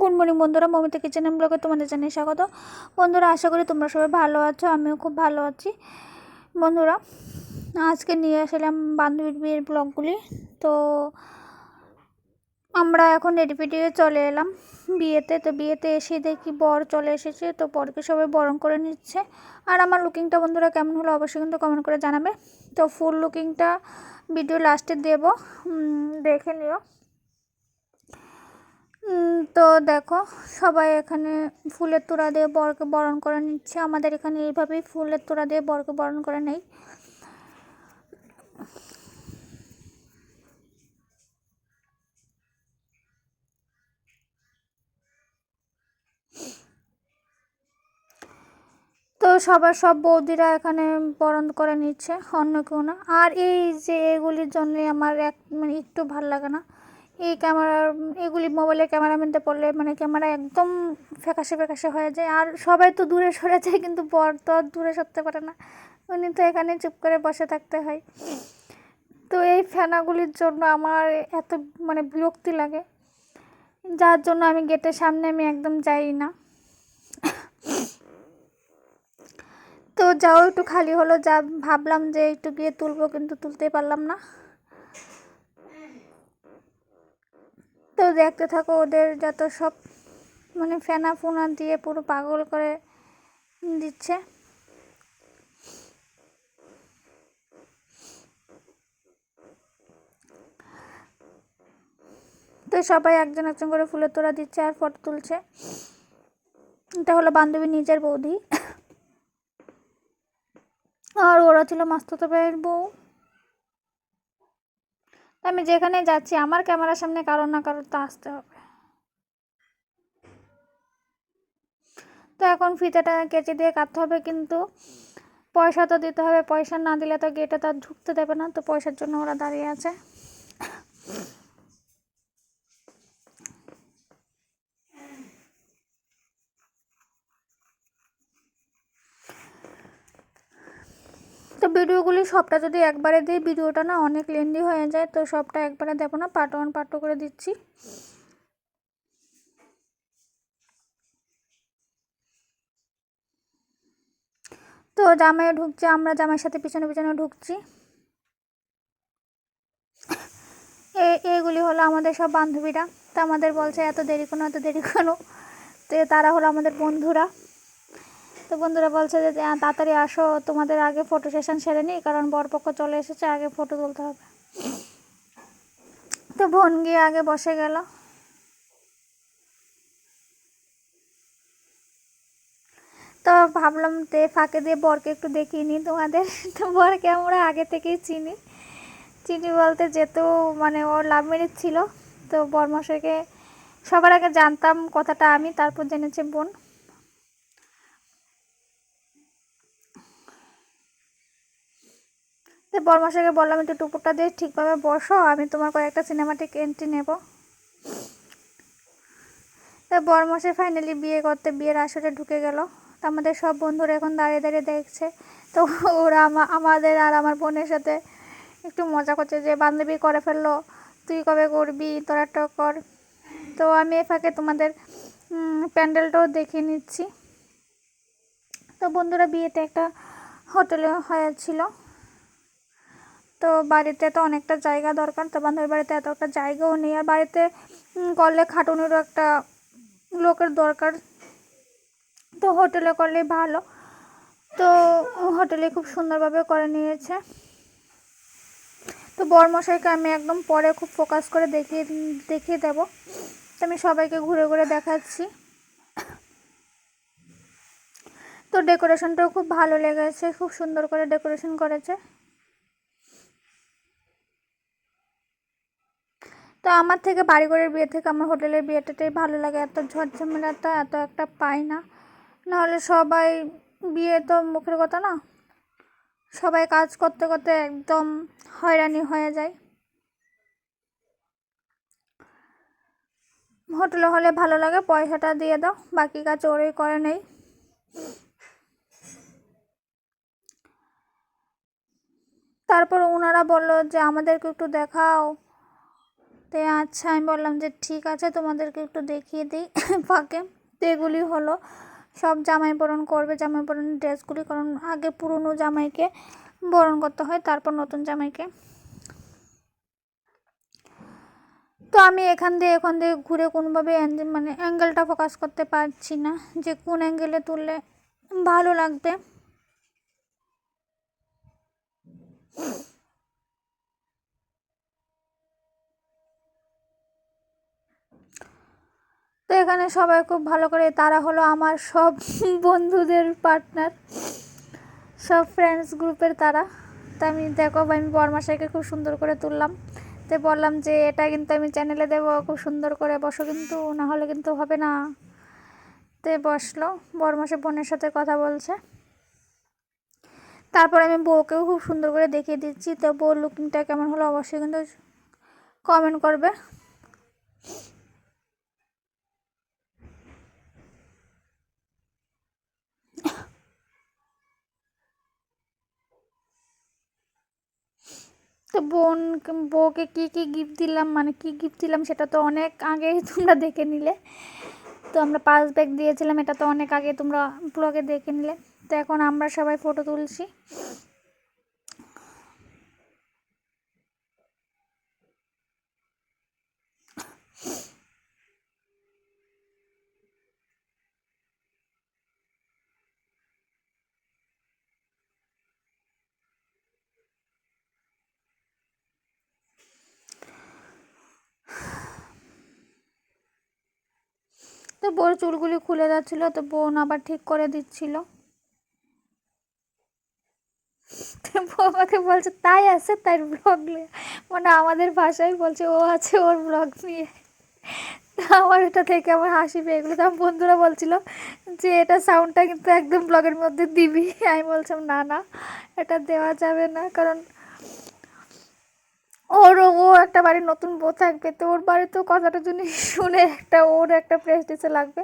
Good morning বন্ধুরা, Momita kitchen ব্লগে তোমাদের জানিয়ে স্বাগত। বন্ধুরা, আশা করি তোমরা সবাই ভালো আছো, আমিও খুব ভালো আছি। বন্ধুরা, আজকে নিয়ে আসলাম বান্ধবীর বিয়ের ব্লগগুলি। তো আমরা এখন রেডি চলে এলাম বিয়েতে। তো বিয়েতে এসে দেখি বর চলে এসেছে, তো বরকে সবাই বরণ করে নিচ্ছে। আর আমার লুকিংটা বন্ধুরা কেমন হলো অবশ্যই কিন্তু কমেন্ট করে জানাবে। তো ফুল লুকিংটা ভিডিও লাস্টে দেবো। দেখে নিও। তো দেখো, সবাই এখানে ফুলের তোড়া দিয়ে বরকে বরণ করে নিচ্ছে। আমাদের এখানে এইভাবেই ফুলের তোড়া দিয়ে বরকে বরণ করে নেই। তো সবার সব বৌদিরা এখানে বরণ করে নিচ্ছে, অন্য কেউ না। আর এই যে এগুলির জন্য আমার এক মানে একটু ভালো লাগে না। এই ক্যামেরার এগুলি মোবাইলের ক্যামেরাম্যানটা পড়লে মানে ক্যামেরা একদম ফ্যাকাশে ফ্যাকাশে হয়ে যায়। আর সবাই তো দূরে সরে যায়, কিন্তু বর তো আর দূরে সরতে পারে না। উনি তো এখানে চুপ করে বসে থাকতে হয়। তো এই ফেনাগুলির জন্য আমার এত মানে বিরক্তি লাগে। যার জন্য আমি গেটের সামনে আমি একদম যাই না। তো যাও, একটু খালি হলো। যা ভাবলাম যে একটু গিয়ে তুলবো, কিন্তু তুলতে পারলাম না। তো দেখতে থাকো, ওদের যত সব মানে ফেনা ফোনা দিয়ে পুরো পাগল করে দিচ্ছে। তো সবাই একজন একজন করে ফুলের তোড়া দিচ্ছে আর ফটো তুলছে। এটা হলো বান্ধবী নিজের বৌদি। আর ওরা ছিল মাস্তুতো ভাইয়ের আমি যেখানে যাচ্ছি, আমার ক্যামেরার সামনে কারোর না কারোর তো আসতে হবে। তো এখন ফিতাটা কেচে দিয়ে কাটতে হবে কিন্তু পয়সা তো দিতে হবে, পয়সা না দিলে তো গেটে তো ঢুকতে দেবে না। তো পয়সার জন্য ওরা দাঁড়িয়ে আছে। ভিডিওগুলি সবটা যদি একবারে দিই, ভিডিওটা না অনেক লেন্দি হয়ে যায়, তো সবটা একবারে দেবো না পার্ট ওয়ান পার্ট করে দিচ্ছি। তো জামাই ঢুকছে, আমরা জামাইয়ের সাথে পিছনে পিছনে ঢুকছি। এইগুলি হলো আমাদের সব বান্ধবীরা। তো আমাদের বলছে, এত দেরি কোনো, এত দেরি কোনো? তো তারা হলো আমাদের বন্ধুরা। তো বন্ধুরা বলছে যে তাড়াতাড়ি আসো, তোমাদের আগে ফটো সেশন সেরে নিই কারণ বরপক্ষ চলে এসেছে, আগে ফটো তুলতে হবে। তো বোন গিয়ে আগে বসে গেল। তো ভাবলাম তে ফাঁকে দিয়ে বরকে একটু দেখিয়ে নিই তোমাদের। তো বরকে আমরা আগে থেকেই চিনি। চিনি বলতে যেহেতু মানে ওর লাভ ম্যারেজ ছিল, তো বরমশাইকে সবার আগে জানতাম কথাটা আমি, তারপর জেনেছে বোন। তো বরমশাইকে বললাম, একটু টুকুরটা দিয়ে ঠিকভাবে বসো, আমি তোমার কয়েকটা সিনেমাটিক এন্ট্রি নেব। তো বরমশাই ফাইনালি বিয়ে করতে, বিয়ের আসরে ঢুকে গেল। তো আমাদের সব বন্ধুরা এখন দাঁড়িয়ে দাঁড়িয়ে দেখছে। তো ওরা আমাদের আর আমার বোনের সাথে একটু মজা করছে যে, বান্ধবী করে ফেলল, তুই কবে করবি, তোর একটা কর। তো আমি এ ফাঁকে তোমাদের প্যান্ডেলটাও দেখিয়ে নিচ্ছি। তো বন্ধুরা, বিয়েতে একটা হোটেলে হয়েছিল। তো বাড়িতে তো অনেকটা জায়গা দরকার, তো বান্ধবীর বাড়িতে এত একটা জায়গাও নেই। আর বাড়িতে করলে খাটুনেরও একটা লোকের দরকার। তো হোটেলে করলে ভালো। তো হোটেলে খুব সুন্দরভাবে করে নিয়েছে। তো বরমশাইকে আমি একদম পরে খুব ফোকাস করে দেখিয়ে দেখিয়ে দেবো। তো আমি সবাইকে ঘুরে ঘুরে দেখাচ্ছি। তো ডেকোরেশনটাও খুব ভালো লেগেছে, খুব সুন্দর করে ডেকোরেশন করেছে। তো আমার থেকে বাড়িঘরের বিয়ে থেকে আমার হোটেলের বিয়েটাতেই ভালো লাগে। এত ঝড়ঝামেলাটা এত একটা পাই না। নাহলে সবাই বিয়ে তো মুখের কথা না। সবাই কাজ করতে করতে একদম হয়রানি হয়ে যায়। হোটেলে হলে ভালো লাগে, পয়সাটা দিয়ে দাও, বাকি কাজ ওরই করে নেই তারপর ওনারা বলল যে, আমাদেরকে একটু দেখাও। তো আচ্ছা আমি বললাম যে, ঠিক আছে, তোমাদেরকে একটু দেখিয়ে দিই, ফাঁকে। তো এগুলি হলো, সব জামাই বরণ করবে, জামাই বরণের ড্রেসগুলি, কারণ আগে পুরনো জামাইকে বরণ করতে হয়, তারপর নতুন জামাইকে। তো আমি এখান দিয়ে এখান দিয়ে ঘুরে কোনোভাবে মানে অ্যাঙ্গেলটা ফোকাস করতে পারছি না, যে কোন অ্যাঙ্গেলে তুললে ভালো লাগবে। এখানে সবাই খুব ভালো করে, তারা হলো আমার সব বন্ধুদের পার্টনার সব ফ্রেন্ডস গ্রুপের তারা। তো আমি দেখো, আমি বরমাসাইকে খুব সুন্দর করে তুললাম। তো বললাম যে, এটা কিন্তু আমি চ্যানেলে দেবো, খুব সুন্দর করে বসো কিন্তু না হলে কিন্তু হবে না। তে বসল, বরমাসে বোনের সাথে কথা বলছে। তারপর আমি বউকেও খুব সুন্দর করে দেখিয়ে দিচ্ছি। তো বউ লুকিংটা কেমন হলো অবশ্যই কিন্তু কমেন্ট করবে। তো বোন, বউকে কী কী গিফট দিলাম মানে কী গিফট দিলাম সেটা তো অনেক আগে তোমরা দেখে নিলে। তো আমরা পাঁচ ব্যাগ দিয়েছিলাম, এটা তো অনেক আগে তোমরা ব্লগে দেখে নিলে। তো এখন আমরা সবাই ফটো তুলছি। তো বোর চুলগুলি খুলে যাচ্ছিল, তো বোন আবার ঠিক করে দিচ্ছিল। আমাকে বলছে, তাই আছে তাই ব্লগ নিয়ে? মানে আমাদের ভাষায় বলছে, ও আছে ওর ব্লগ নিয়ে। আমার এটা থেকে আমার হাসি পেয়ে গেলো। তো আমার বন্ধুরা বলছিল যে, এটা সাউন্ডটা কিন্তু একদম ব্লগের মধ্যে দিবি। আমি বলছিলাম, না না, এটা দেওয়া যাবে না। কারণ ওর, ও একটা বাড়ির নতুন বউ থাকবে, তো ওর বাড়িতেও কথাটা যদি শুনে একটা, ওর একটা প্রেস্টিজে লাগবে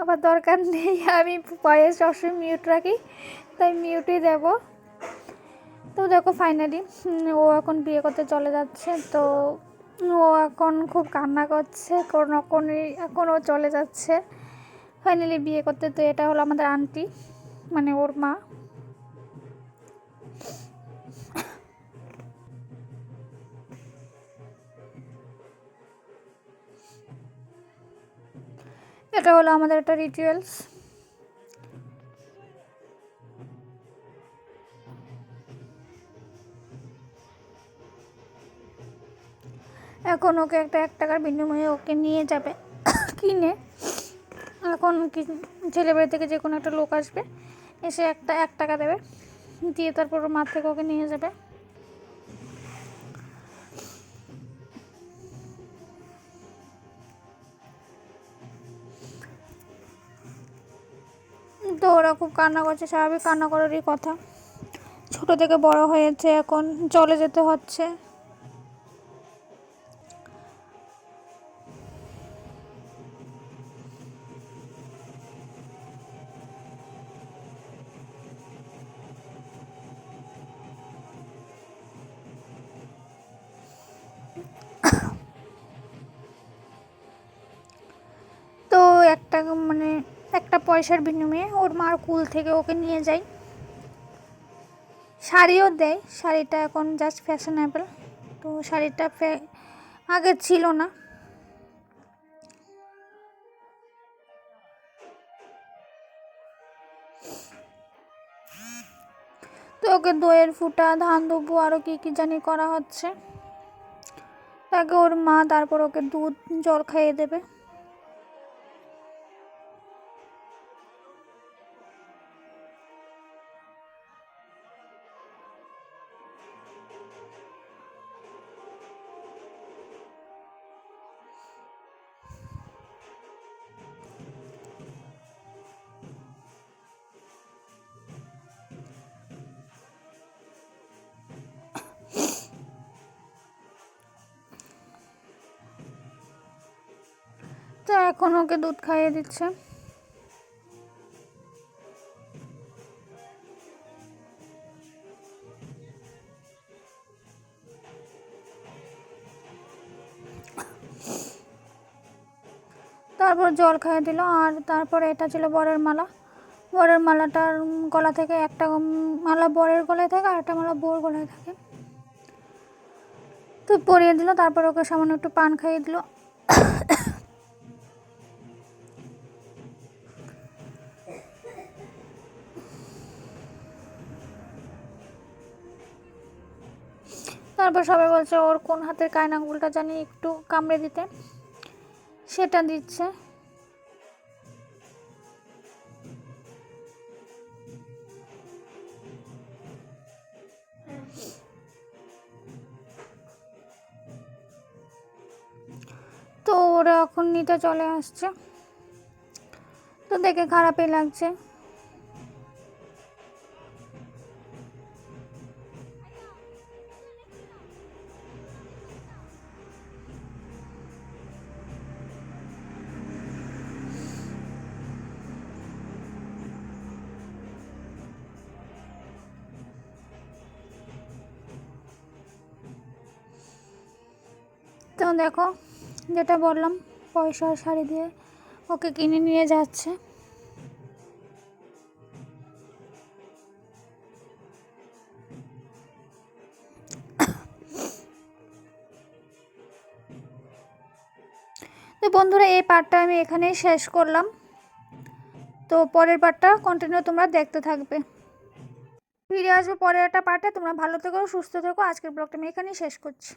আবার দরকার নেই। আমি ভয়েস সবসময় মিউট রাখি, তাই মিউটই দেব। তো দেখো ফাইনালি ও এখন বিয়ে করতে চলে যাচ্ছে, তো ও এখন খুব কান্না করছে, কোনো কোনো এখন ও চলে যাচ্ছে। ফাইনালি বিয়ে করতে, তো এটা হলো আমাদের আন্টি মানে ওর মা। এটা হলো আমাদের একটা রিচুয়ালস এখন ওকে একটা এক টাকার বিনিময়ে ওকে নিয়ে যাবে, কিনে। এখন কি ছেলেবাড়ি থেকে যে কোনো একটা লোক আসবে, এসে একটা, এক টাকা দেবে, দিয়ে তারপর ওর মা থেকে ওকে নিয়ে যাবে। তো ওরা খুব কান্না করছে, স্বাভাবিক কান্না করারই কথা। ছোট থেকে বড় হয়েছে এখন, চলে যেতে হচ্ছে। একটা পয়সার বিনিময়ে ওর মার কুল থেকে ওকে নিয়ে যাই শাড়িও দেয়, শাড়িটা এখন জাস্ট ফ্যাশনেবল তো শাড়িটা আগে ছিল না। তো ওকে দইয়ের ফুটা, ধান দুব্বু আরও কী কী জানি করা হচ্ছে। তাকে ওর মা তারপর ওকে দুধ, জল খাইয়ে দেবে। তো এখন ওকে দুধ খাইয়ে দিচ্ছে। তারপর জল খাইয়ে দিল, আর তারপরে এটা ছিল বরের মালা। বরের মালাটার গলা থেকে একটা মালা বরের গলায় থাকে, আর একটা মালা বোর গলায় থাকে। তো পরিয়ে দিল, তারপর ওকে সামান্য একটু পান খাইয়ে দিল। তারপর সবাই বলছে, ওর কোন হাতের কায়না আঙুলটা জানি একটু কামড়ে দিতে। সেটা দিচ্ছে। তো ওরা এখন নিতে চলে আসছে। তো দেখে খারাপই লাগছে। তো দেখো, যেটা বললাম, পয়সা শাড়ি দিয়ে ওকে কিনে নিয়ে যাচ্ছে। তো বন্ধুরা, এই পার্টটা আমি এখানেই শেষ করলাম। তো পরের পার্টটা কন্টিনিউ তোমরা দেখতে থাকবে। ফিরে আসব পরের একটা পার্টে। তোমরা ভালো থেকো, সুস্থ থেকো। আজকের ব্লগটা আমি এখানেই শেষ করছি।